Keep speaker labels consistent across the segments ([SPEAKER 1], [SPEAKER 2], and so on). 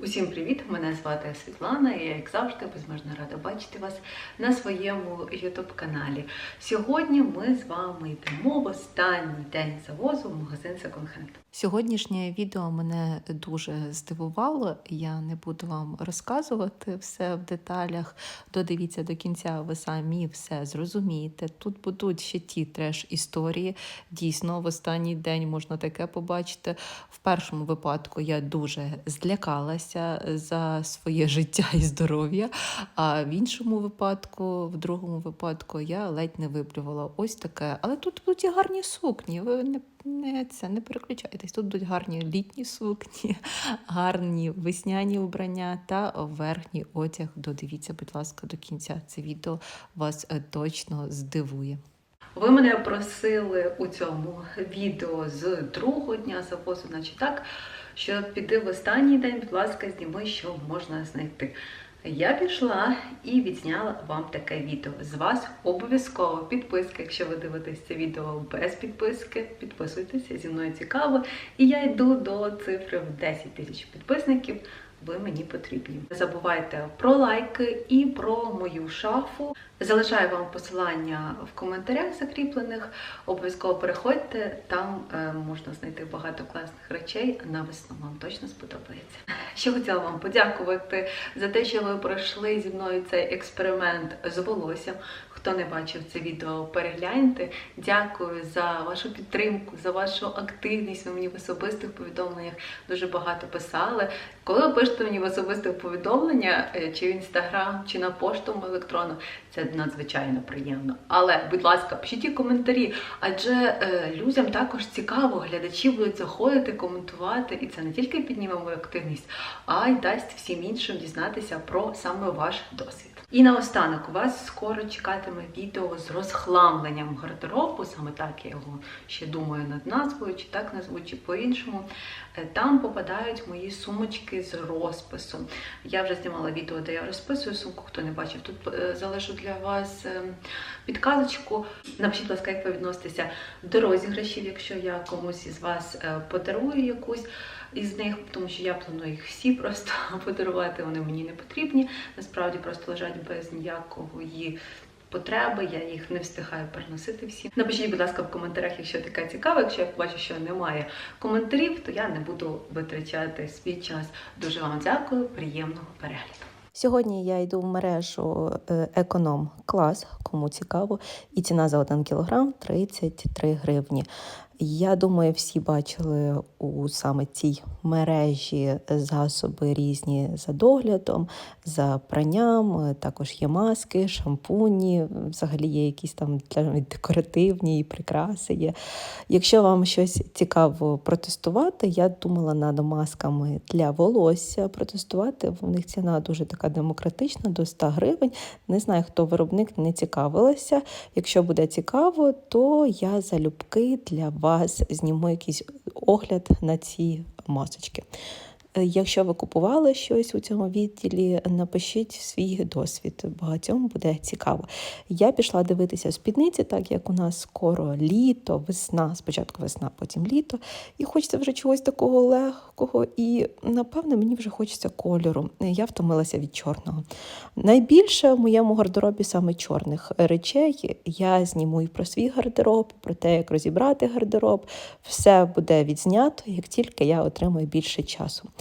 [SPEAKER 1] Усім привіт! Мене звати Світлана, і я, як завжди, безмежно рада бачити вас на своєму ютуб-каналі. Сьогодні ми з вами йдемо в останній день завозу в магазин Second Hand.
[SPEAKER 2] Сьогоднішнє відео мене дуже здивувало. Я не буду вам розказувати все в деталях. Додивіться до кінця, ви самі все зрозумієте. Тут будуть ще ті треш історії. Дійсно, в останній день можна таке побачити. В першому випадку я дуже злякалася за своє життя і здоров'я. А в іншому випадку, в другому випадку, я ледь не виплювала ось таке. Але тут будуть і гарні сукні. Ви не це не переключайтесь. Тут будуть гарні літні сукні, гарні весняні вбрання та верхній одяг. Додивіться, будь ласка, до кінця. Це відео вас е, точно здивує.
[SPEAKER 1] Ви мене просили у цьому відео з другого дня завозу, значить так, що піди в останній день, будь ласка, зніми, що можна знайти. Я пішла і відзняла вам таке відео. З вас обов'язково підписка, якщо ви дивитесь це відео без підписки, підписуйтеся, зі мною цікаво. І я йду до цифри в 10 тисяч підписників. Ви мені потрібні. Не забувайте про лайки і про мою шафу. Залишаю вам посилання в коментарях закріплених. Обов'язково переходьте, там е, можна знайти багато класних речей. На весну вам точно сподобається. Ще хотіла вам подякувати за те, що ви пройшли зі мною цей експеримент з волоссям. Хто не бачив це відео, перегляньте. Дякую за вашу підтримку, за вашу активність. Ви мені в особистих повідомленнях дуже багато писали. Коли ви пишете мені в особистих повідомлення, е, чи в інстаграм, чи на пошту електронну, це надзвичайно приємно. Але, будь ласка, пишіть коментарі, адже е, людям також цікаво, глядачі будуть заходити, коментувати, і це не тільки підніме мою активність, а й дасть всім іншим дізнатися про саме ваш досвід. І наостанок вас скоро чекатиме відео з розхламленням гардеробу, саме так я його ще думаю над назвою, чи так назву, чи по-іншому. Е, Там попадають мої сумочки з розписом. Я вже знімала відео, де я розписую сумку, хто не бачив. Тут е, залишу для вас е, підказочку. Напишіть, ласка, як ви відноситеся до розіграшів, якщо я комусь із вас подарую якусь із них, тому що я планую їх всі просто подарувати, вони мені не потрібні. Насправді просто лежать без ніякої потреби, я їх не встигаю переносити всі. Напишіть, будь ласка, в коментарях, якщо таке цікаво. Якщо я бачу, що немає коментарів, то я не буду витрачати свій час. Дуже вам дякую, приємного перегляду.
[SPEAKER 2] Сьогодні я йду в мережу е, економ клас, кому цікаво, і ціна за 1 кілограм 33 гривні. Я думаю, всі бачили у саме цій мережі засоби різні за доглядом, за пранням. Також є маски, шампуні, взагалі є якісь там декоративні і прикраси. Є. Якщо вам щось цікаво протестувати, я думала над масками для волосся протестувати. В них ціна дуже така демократична, до 100 гривень. Не знаю, хто виробник не цікавилася. Якщо буде цікаво, то я залюбки для вас зніму якийсь огляд на ці масочки. Е, Якщо ви купували щось у цьому відділі, напишіть свій досвід. Багатьом буде цікаво. Я пішла дивитися спідниці, так як у нас скоро літо, весна, спочатку весна, потім літо. І хочеться вже чогось такого легкого. І напевне мені вже хочеться кольору. Я втомилася від чорного. Найбільше в моєму гардеробі саме чорних речей. Я зніму і про свій гардероб, про те, як розібрати гардероб. Все буде відзнято, як тільки я отримаю більше часу.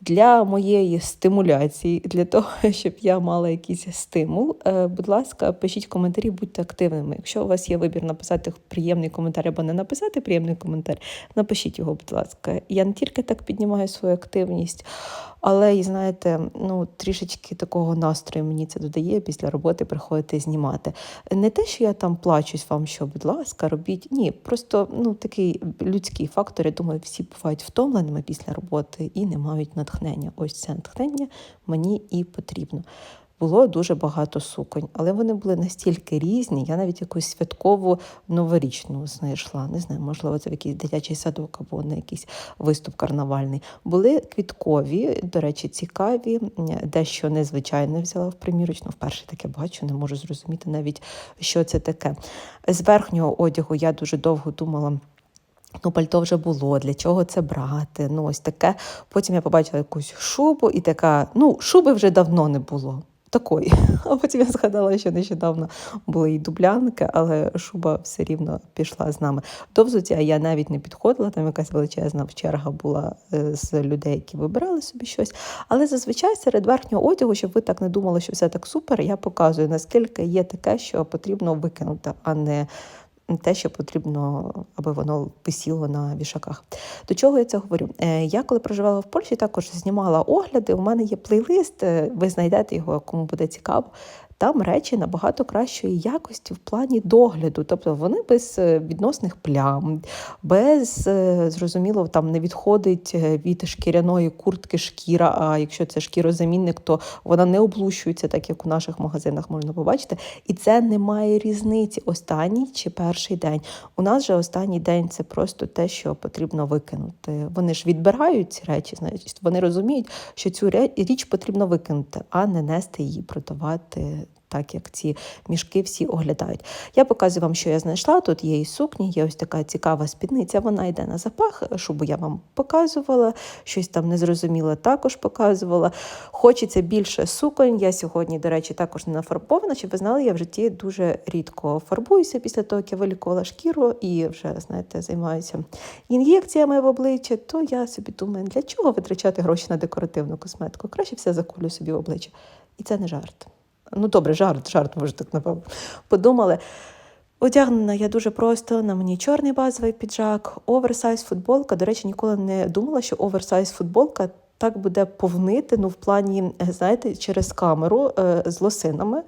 [SPEAKER 2] Для моєї стимуляції, для того, щоб я мала якийсь стимул, е, будь ласка, пишіть коментарі, будьте активними. Якщо у вас є вибір написати приємний коментар або не написати приємний коментар, напишіть його, будь ласка. Я не тільки так піднімаю свою активність, але і знаєте, ну трішечки такого настрою мені це додає після роботи приходити знімати. Не те, що я там плачусь вам, що, будь ласка, робіть. Ні, просто ну такий людський фактор. Я думаю, всі бувають втомленими після роботи і не мають натхнення. Ось це натхнення мені і потрібно. Було дуже багато суконь, але вони були настільки різні. Я навіть якусь святкову новорічну знайшла. Не знаю, можливо, це в якийсь дитячий садок або на якийсь виступ карнавальний. Були квіткові, до речі, цікаві, дещо незвичайне взяла в примірочну. Вперше таке бачу, не можу зрозуміти навіть, що це таке. З верхнього одягу я дуже довго думала. Ну, пальто вже було, для чого це брати? Ну, ось таке. Потім я побачила якусь шубу і така, ну, шуби вже давно не було. Такої. А потім я згадала, що нещодавно були і дублянки, але шуба все рівно пішла з нами. До взуття я навіть не підходила, там якась величезна черга була е, з людей, які вибирали собі щось. Але зазвичай серед верхнього одягу, щоб ви так не думали, що все так супер, я показую, наскільки є таке, що потрібно викинути, а не те, що потрібно, аби воно висіло на вішаках. До чого я це говорю? Е, Я коли проживала в Польщі, також знімала огляди. У мене є плейлист, е, ви знайдете його, кому буде цікаво. Там речі набагато кращої якості в плані догляду, тобто вони без е, відносних плям, без е, зрозуміло, там не відходить е, від шкіряної куртки шкіра. А якщо це шкірозамінник, то вона не облущується, так як у наших магазинах можна побачити. І це не має різниці останній чи перший день. У нас же останній день це просто те, що потрібно викинути. Вони ж відбирають ці речі, значить, вони розуміють, що цю річ потрібно викинути, а не нести її, продавати. Так як ці мішки всі оглядають. Я показую вам, що я знайшла. Тут є і сукні, є ось така цікава спідниця. Вона йде на запах, шубу я вам показувала, щось там незрозуміле також показувала. Хочеться більше суконь. Я сьогодні, до речі, також не нафарбована. Щоб ви знали, я в житті дуже рідко фарбуюся після того, як я вилікувала шкіру і вже, знаєте, займаюся ін'єкціями в обличчя, то я собі думаю, для чого витрачати гроші на декоративну косметику? Краще все закулю собі в обличчя. І це не жарт. Ну, добре, жарт, жарт, може, так напевно. Подумали. Одягнена я дуже просто. На мені чорний базовий піджак, оверсайз футболка. До речі, ніколи не думала, що оверсайз футболка так буде повнити. Ну, в плані, е, знаєте, через камеру е, з лосинами.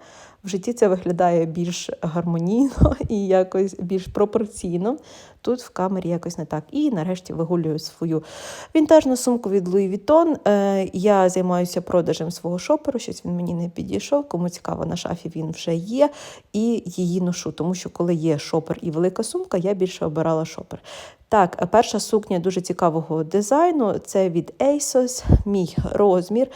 [SPEAKER 2] В житті це виглядає більш гармонійно і якось більш пропорційно. Тут в камері якось не так. І нарешті вигулюю свою вінтажну сумку від Louis Vuitton. Е, Я займаюся продажем свого шоперу, щось він мені не підійшов. Кому цікаво, на шафі він вже є. І її ношу, тому що коли є шопер і велика сумка, я більше обирала шопер. Так, перша сукня дуже цікавого дизайну. Це від ASOS, мій розмір.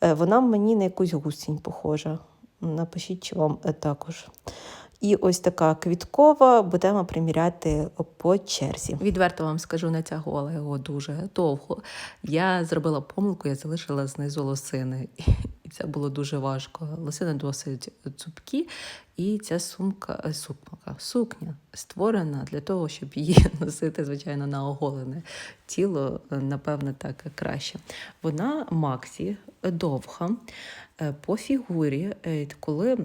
[SPEAKER 2] Е, Вона мені на якусь гусінь похожа. Напишіть, чи вам е, також. І ось така квіткова будемо приміряти по черзі. Відверто вам скажу, натягувала його дуже довго. Я зробила помилку, я залишила знизу лосини. І це було дуже важко. Лосини досить цупкі, і ця сумка, е, сумка, сукня створена для того, щоб її носити, звичайно, на оголене тіло, напевне, так краще. Вона Максі довга по фігурі, е, коли.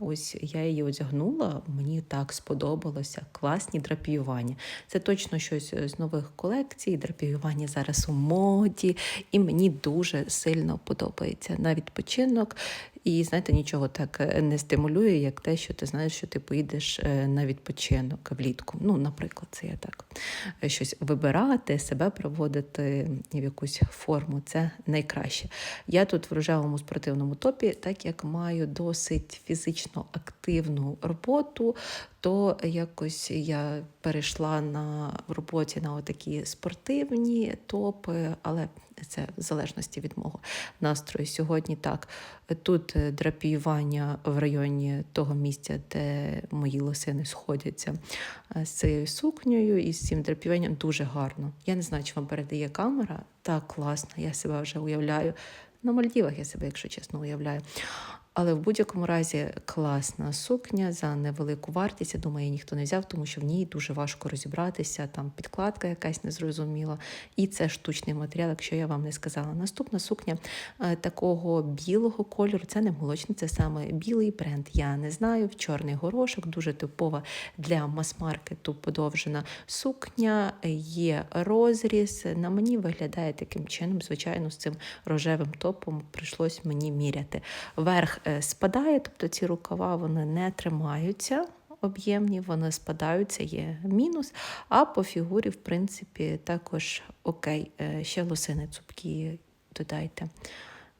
[SPEAKER 2] Ось я її одягнула, мені так сподобалося. Класні драпіювання. Це точно щось з нових колекцій. Драпіювання зараз у моді, і мені дуже сильно подобається на відпочинок. І знаєте, нічого так е, не стимулює, як те, що ти знаєш, що ти поїдеш е, на відпочинок влітку. Ну, наприклад, це я так е, щось вибирати, себе проводити в якусь форму. Це найкраще. Я тут в рожевому спортивному топі, так як маю досить фізично активну роботу, то якось я перейшла на в роботі на такі спортивні топи, але це в залежності від мого настрою. Сьогодні так. Тут е, драпіювання в районі того місця, де мої лосини сходяться е, з цією сукнею і з цим драпіюванням дуже гарно. Я не знаю, чи вам передає камера. Так класно, я себе вже уявляю. На Мальдівах я себе, якщо чесно, уявляю. Але в будь-якому разі класна сукня за невелику вартість. Я думаю, ніхто не взяв, тому що в ній дуже важко розібратися. Там підкладка якась незрозуміла. І це штучний матеріал, якщо я вам не сказала. Наступна сукня е, такого білого кольору. Це не молочний, це саме білий бренд. Я не знаю. В чорний горошок, дуже типова для мас-маркету подовжена сукня. Є розріз. На мені виглядає таким чином. Звичайно, з цим рожевим топом прийшлось мені міряти. Верх спадає, тобто ці рукава вони не тримаються. Об'ємні, вони спадаються, є мінус. А по фігурі, в принципі, також окей. Е, Ще лосини цупкі додайте.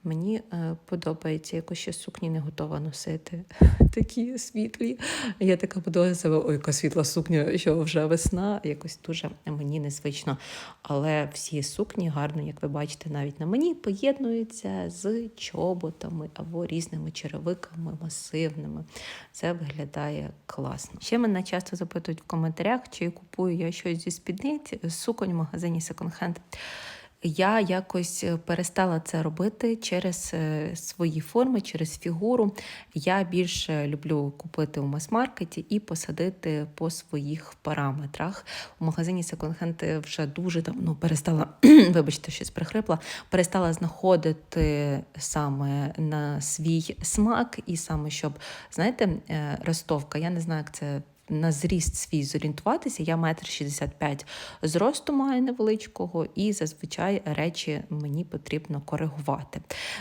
[SPEAKER 2] Мені е, подобається, якось ще сукні не готова носити. Такі світлі. Я така подумала ой, яка світла сукня, що вже весна. Якось дуже мені незвично. Але всі сукні гарно, як ви бачите, навіть на мені поєднуються з чоботами або різними черевиками масивними. Це виглядає класно. Ще мене часто запитують в коментарях, чи купую я щось зі спідниць суконь в магазині Hand. Я якось е, перестала це робити через е, свої форми, через фігуру. Я більше люблю купити у мас-маркеті і посадити по своїх параметрах. У магазині Hand вже дуже давно перестала, вибачте, щось прихрипла, перестала знаходити саме на свій смак, і саме щоб, знаєте, е, ростовка, я не знаю, як це на зріст свій зорієнтуватися. Я метр шістдесят п'ять зросту маю невеличкого, і зазвичай речі мені потрібно коригувати.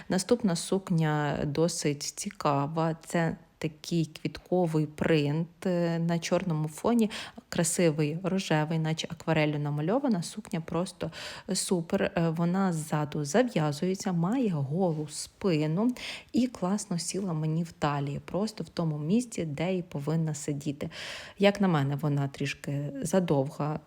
[SPEAKER 2] Наступна сукня досить цікава. Це Такий квітковий принт е, на чорному фоні, красивий рожевий, наче акварелью намальована. Сукня просто супер. Е, Вона ззаду зав'язується, має голу спину і класно сіла мені в талії, просто в тому місці, де і повинна сидіти. Як на мене, вона трішки задовга.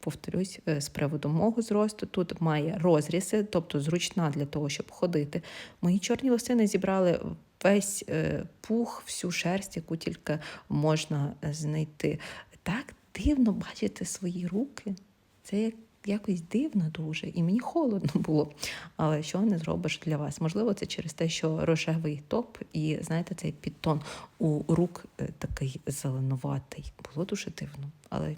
[SPEAKER 2] Повторюсь, е, з приводу мого зросту тут має розрізи, тобто зручна для того, щоб ходити. Мої чорні лосини зібрали весь е, пух, всю шерсть, яку тільки можна е, знайти. Так дивно бачити свої руки. Це як якось дивно дуже, і мені холодно було. Але що не зробиш для вас? Можливо, це через те, що рожевий топ, і знаєте, цей підтон у рук е, такий зеленуватий. Було дуже дивно, але.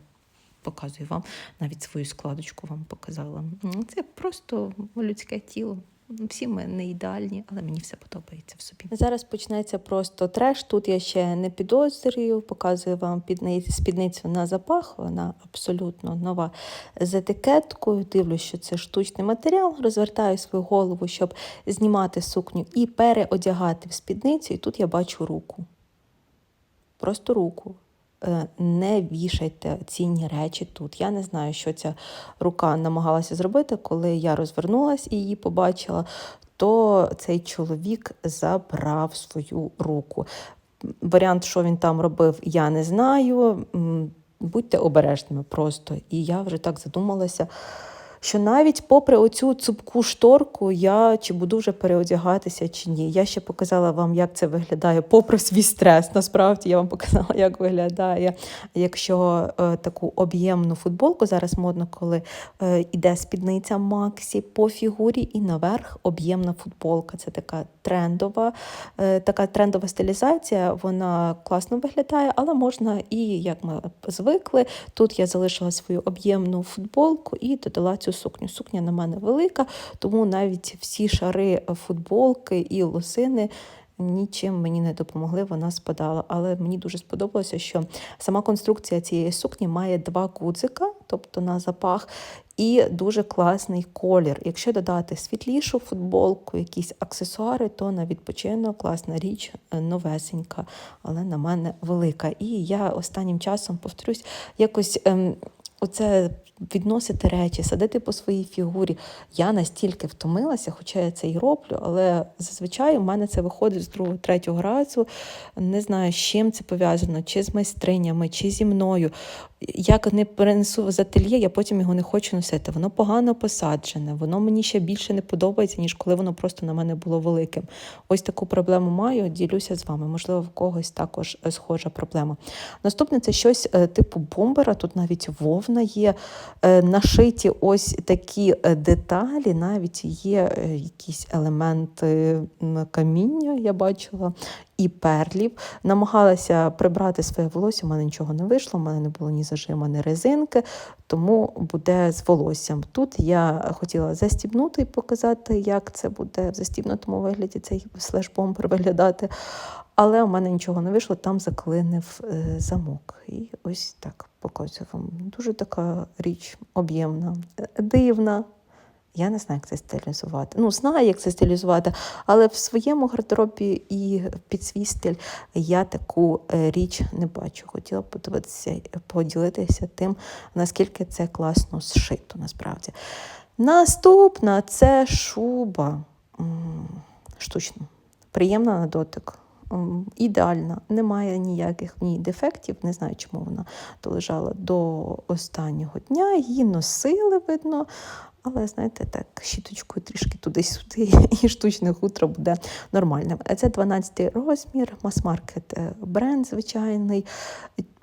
[SPEAKER 2] Показую вам навіть свою складочку вам показала. Це просто людське тіло. Всі ми не ідеальні, але мені все подобається в собі. Зараз почнеться просто треш. Тут я ще не підозрюю, показую вам підни- спідницю на запах. Вона абсолютно нова з етикеткою. Дивлюсь, що це штучний матеріал. Розвертаю свою голову, щоб знімати сукню і переодягати в спідницю. І тут я бачу руку. Просто руку. Е, Не вішайте цінні речі тут. Я не знаю, що ця рука намагалася зробити, коли я розвернулась і її побачила, то цей чоловік забрав свою руку. Варіант, що він там робив, я не знаю. Будьте обережними просто. І я вже так задумалася, що навіть попри оцю цупку шторку, я чи буду вже переодягатися, чи ні. Я ще показала вам, як це виглядає, попри свій стрес. Насправді я вам показала, як виглядає, якщо е, таку об'ємну футболку зараз модно, коли е, іде спідниця Максі по фігурі, і наверх об'ємна футболка. Це така трендова, е, така трендова стилізація. Вона класно виглядає, але можна і як ми звикли. Тут я залишила свою об'ємну футболку і додала цю сукню. Сукня на мене велика, тому навіть всі шари футболки і лосини. Нічим мені не допомогли, вона спадала. Але мені дуже сподобалося, що сама конструкція цієї сукні має два гудзика, тобто на запах, і дуже класний колір. Якщо додати світлішу футболку, якісь аксесуари, то на відпочинок класна річ, е, новесенька, але на мене велика. І я останнім часом повторюсь, якось ем, оце відносити речі, садити по своїй фігурі. Я настільки втомилася, хоча я це й роблю, але зазвичай у мене це виходить з другого, третього разу. Не знаю, з чим це пов'язано, чи з майстринями, чи зі мною. Як не перенесу з ательє, я потім його не хочу носити. Воно погано посаджене, воно мені ще більше не подобається, ніж коли воно просто на мене було великим. Ось таку проблему маю, ділюся з вами. Можливо, в когось також е, схожа проблема. Наступне це щось е, типу бомбера. Тут навіть вовна є. Е, Нашиті ось такі деталі, навіть є якісь елементи каміння, я бачила, і перлів. Намагалася прибрати своє волосся, у мене нічого не вийшло, у мене не було ні ні резинки, тому буде з волоссям. Тут я хотіла застібнути і показати, як це буде в застібнутому вигляді цей слеш-бомбер виглядати. Але у мене нічого не вийшло, там заклинив е, замок. І ось так показую вам. Дуже така річ об'ємна, е, дивна. Я не знаю, як це стилізувати. Ну, знаю, як це стилізувати, але в своєму гардеробі і під свій стиль я таку е, річ не бачу. Хотіла подивитися, поділитися тим, наскільки це класно зшито насправді. Наступна це шуба. М, штучно. Приємна на дотик. Ідеальна, немає ніяких в ній дефектів. Не знаю, чому вона долежала до останнього дня. Її носили, видно. Але знаєте, так, щіточкою трішки туди-сюди, і штучне хутро буде нормальним. Це 12 розмір, мас-маркет е, бренд звичайний.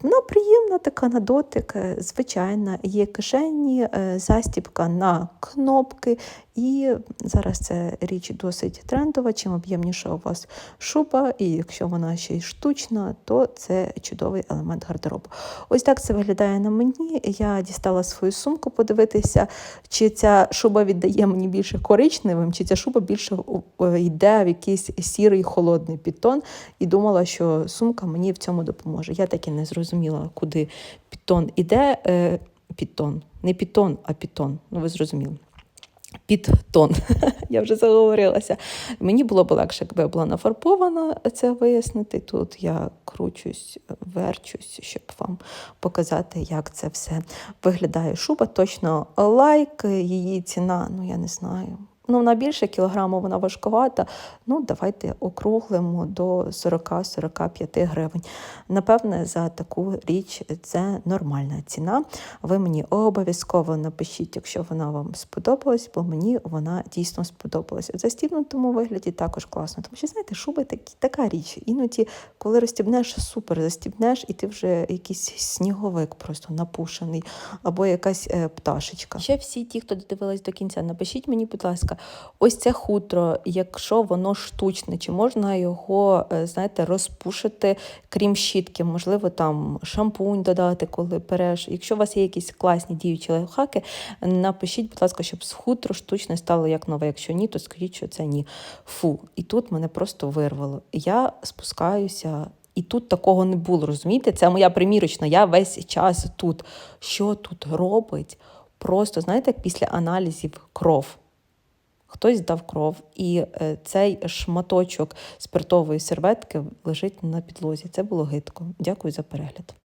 [SPEAKER 2] Вона приємна така на дотик, е, звичайна. Є кишені, е, застібка на кнопки. І зараз це річ досить трендова. Чим об'ємніша у вас шуба, і якщо вона ще й штучна, то це чудовий елемент гардеробу. Ось так це виглядає на мені. Я дістала свою сумку подивитися, чи ця шуба віддає мені більше коричневим, чи ця шуба більше йде в якийсь сірий холодний підтон. І думала, що сумка мені в цьому допоможе. Я так і не зрозуміла, куди підтон іде. Е, Підтон, не підтон, а підтон. Ну, ви зрозуміли. Підтон. Я вже заговорилася. Мені було б легше, якби я була нафарбована це вияснити. Тут я кручусь, верчусь, щоб вам показати, як це все виглядає. Шуба точно лайк, її ціна, ну я не знаю. Ну, вона більше кілограму, вона важковата. Ну, давайте округлимо до 40-45 гривень. Напевне, за таку річ це нормальна ціна. Ви мені обов'язково напишіть, якщо вона вам сподобалась, бо мені вона дійсно сподобалася. В застібнутому вигляді також класно. Тому що, знаєте, шуби такі, така річ. Іноді, коли розстібнеш, супер, застібнеш, і ти вже якийсь сніговик просто напушений, або якась е, пташечка. Ще всі ті, хто додивились до кінця, напишіть мені, будь ласка, ось це хутро, якщо воно штучне, чи можна його, е, знаєте, розпушити, крім щітки, можливо, там шампунь додати, коли переш. Якщо у вас є якісь класні діючі лайфхаки, напишіть, будь ласка, щоб з хутро штучне стало як нове. Якщо ні, то скажіть, що це ні. Фу. І тут мене просто вирвало. Я спускаюся. І тут такого не було, розумієте? Це моя примірочна, я весь час тут. Що тут робить? Просто, знаєте, як після аналізів кров. Хтось дав кров, і е, цей шматочок спиртової серветки лежить на підлозі. Це було гидко. Дякую за перегляд.